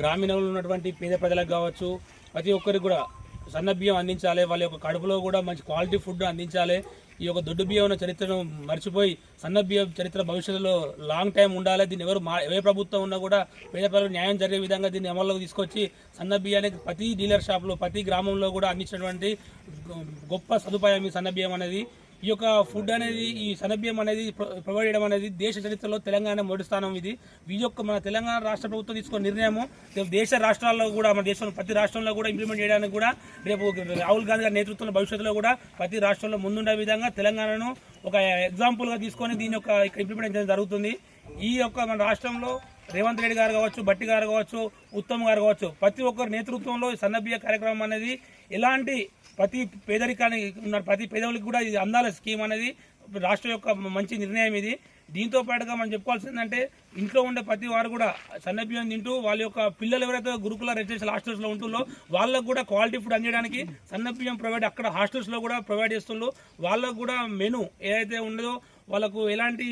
గ్రామీణంలో ఉన్నటువంటి పేద ప్రజలకు కావచ్చు ప్రతి ఒక్కరికి కూడా సన్న బియ్యం అందించాలి వాళ్ళ యొక్క కడుపులో కూడా మంచి క్వాలిటీ ఫుడ్ అందించాలి. ఈ యొక్క దొడ్డు బియ్యం ఉన్న చరిత్రను మర్చిపోయి సన్న బియ్యం చరిత్ర భవిష్యత్తులో లాంగ్ టైం ఉండాలి. దీన్ని ఎవరు మా ఏ ప్రభుత్వం ఉన్నా కూడా పేద ప్రజలకు న్యాయం జరిగే విధంగా దీన్ని అమల్లోకి తీసుకొచ్చి సన్న బియ్యానికి ప్రతి డీలర్ షాప్లో ప్రతి గ్రామంలో కూడా అందించినటువంటి గొప్ప సదుపాయం ఈ సన్న బియ్యం అనేది. ఈ యొక్క ఫుడ్ అనేది ఈ సనభ్యం అనేది ప్రొ- ప్రొవైడ్ చేయడం అనేది దేశ చరిత్రలో తెలంగాణ మొదటి స్థానం ఇది. ఈ యొక్క మన తెలంగాణ రాష్ట్ర ప్రభుత్వం తీసుకున్న నిర్ణయము. దేశ రాష్ట్రాల్లో కూడా మన దేశంలో ప్రతి రాష్ట్రంలో కూడా ఇంప్లిమెంట్ చేయడానికి కూడా రేపు రాహుల్ గాంధీ గారి నేతృత్వంలో భవిష్యత్తులో కూడా ప్రతి రాష్ట్రంలో ముందుండే విధంగా తెలంగాణను ఒక ఎగ్జాంపుల్గా తీసుకొని దీని యొక్క ఇక్కడ ఇంప్లిమెంట్ చేయడం జరుగుతుంది. ఈ యొక్క మన రాష్ట్రంలో రేవంత్ రెడ్డి గారు కావచ్చు బట్టి గారు కావచ్చు ఉత్తమ్ గారు కావచ్చు ప్రతి ఒక్కరి నేతృత్వంలో ఈ సన్నబియ్య కార్యక్రమం అనేది ఎలాంటి ప్రతి పేదరికానికి ఉన్న ప్రతి పేదవులకి కూడా ఇది అందాల స్కీమ్ అనేది రాష్ట్ర యొక్క మంచి నిర్ణయం ఇది. దీంతో పాటుగా మనం చెప్పుకోవాల్సిందంటే ఇంట్లో ఉండే ప్రతి వారు కూడా సన్నబియ్యం తింటూ వాళ్ళ యొక్క పిల్లలు ఎవరైతే గురుకుల రెసిడెన్షియల్ హాస్టల్స్లో ఉంటుందో వాళ్ళకు కూడా క్వాలిటీ ఫుడ్ అందించడానికి సన్నబియ్యం ప్రొవైడ్ అక్కడ హాస్టల్స్లో కూడా ప్రొవైడ్ చేస్తుండ్రు. వాళ్ళకు కూడా మెను ఏదైతే ఉండదో వాళ్ళకు ఎలాంటి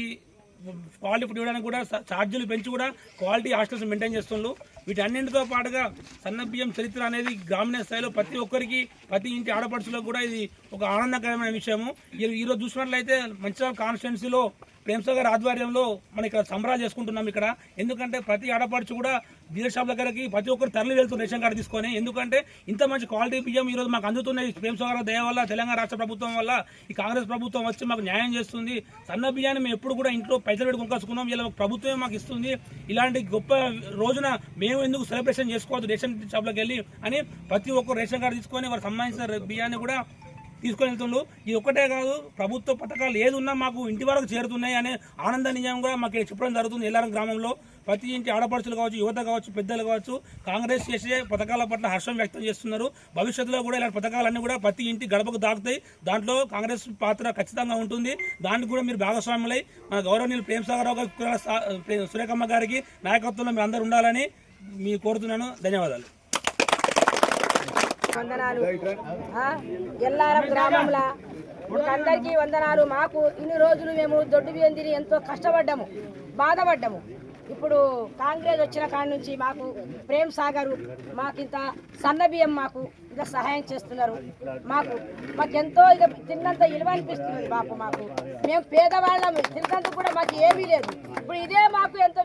క్వాలిటీ ఫుడ్ ఇవ్వడానికి కూడా ఛార్జీలు పెంచి కూడా క్వాలిటీ హాస్టల్స్ మెయింటైన్ చేస్తుండ్రు. వీటన్నింటితో పాటుగా సన్న బియ్యం చరిత్ర అనేది గ్రామీణ స్థాయిలో ప్రతి ఒక్కరికి ప్రతి ఇంటి ఆడపడుచులకు కూడా ఇది ఒక ఆనందకరమైన విషయము. ఈరోజు చూసినట్లయితే మంచిర్యాల కాన్స్టిట్యున్సీలో ప్రేమసాగర్ ఆధ్వర్యంలో మనం ఇక్కడ సంబరాలు చేసుకుంటున్నాం ఇక్కడ. ఎందుకంటే ప్రతి ఆడపడుచు కూడా డీలర్ షాప్ దగ్గరకి ప్రతి ఒక్కరు తరలి వెళ్తున్న రేషన్ కార్డు తీసుకొని ఎందుకంటే ఇంత మంచి క్వాలిటీ బియ్యం ఈరోజు మాకు అందుతున్నాయి. ప్రేమసాగర్ దయ వల్ల తెలంగాణ రాష్ట్ర ప్రభుత్వం వల్ల ఈ కాంగ్రెస్ ప్రభుత్వం వచ్చి మాకు న్యాయం చేస్తుంది. సన్న బియ్యాన్ని మేము ఎప్పుడు కూడా ఇంట్లో పైసలు పెట్టి కొనుక్కొచ్చుకున్నాం ఇలా ప్రభుత్వమే మాకు ఇస్తుంది. ఇలాంటి గొప్ప రోజున మేము ఎందుకు సెలబ్రేషన్ చేసుకోవద్దు? రేషన్ షాప్లోకి వెళ్ళి అని ప్రతి ఒక్కరు రేషన్ కార్డు తీసుకొని వారు సంబంధించిన బియ్యాన్ని కూడా తీసుకొని వెళ్తుండ్రు ఇది ఒక్కటే కాదు ప్రభుత్వ పథకాలు ఏది ఉన్నా మాకు ఇంటి వరకు చేరుతున్నాయి అనే ఆనంద కూడా మాకు చెప్పడం జరుగుతుంది. ఎల్లారం గ్రామంలో ప్రతి ఇంటి ఆడపడుచులు కావచ్చు యువత కావచ్చు పెద్దలు కావచ్చు కాంగ్రెస్ చేసే పథకాల పట్ల హర్షం వ్యక్తం చేస్తున్నారు. భవిష్యత్తులో కూడా ఇలాంటి పథకాలన్నీ కూడా ప్రతి ఇంటి గడపకు దాకుతాయి దాంట్లో కాంగ్రెస్ పాత్ర ఖచ్చితంగా ఉంటుంది. దానికి కూడా మీరు భాగస్వాములై మన గౌరవనీయులు ప్రేమ్ రావు సా- సురేఖమ్మ గారికి నాయకత్వంలో మీరు అందరూ ఉండాలని మీ కోరుతున్నాను ధన్యవాదాలు. వందనాలు. ఎల్లారం గ్రామంలో అందరికీ వందనాలు. మాకు ఇన్ని రోజులు మేము దొడ్డు బియ్యం తిని ఎంతో కష్టపడ్డాము బాధపడ్డాము. ఇప్పుడు కాంగ్రెస్ వచ్చిన కాడి నుంచి మాకు ప్రేమ్ సాగరు మాకు ఇంత సన్న బియ్యం మాకు ఇంత సహాయం చేస్తున్నారు. మాకు మాకెంతో ఇక తిన్నంత విలువ అనిపిస్తుంది మాకు మాకు. మేము పేదవాళ్ళం తిన్నందుకు కూడా మాకు ఏమీ లేదు. ఇప్పుడు ఇదే మాకు ఎంతో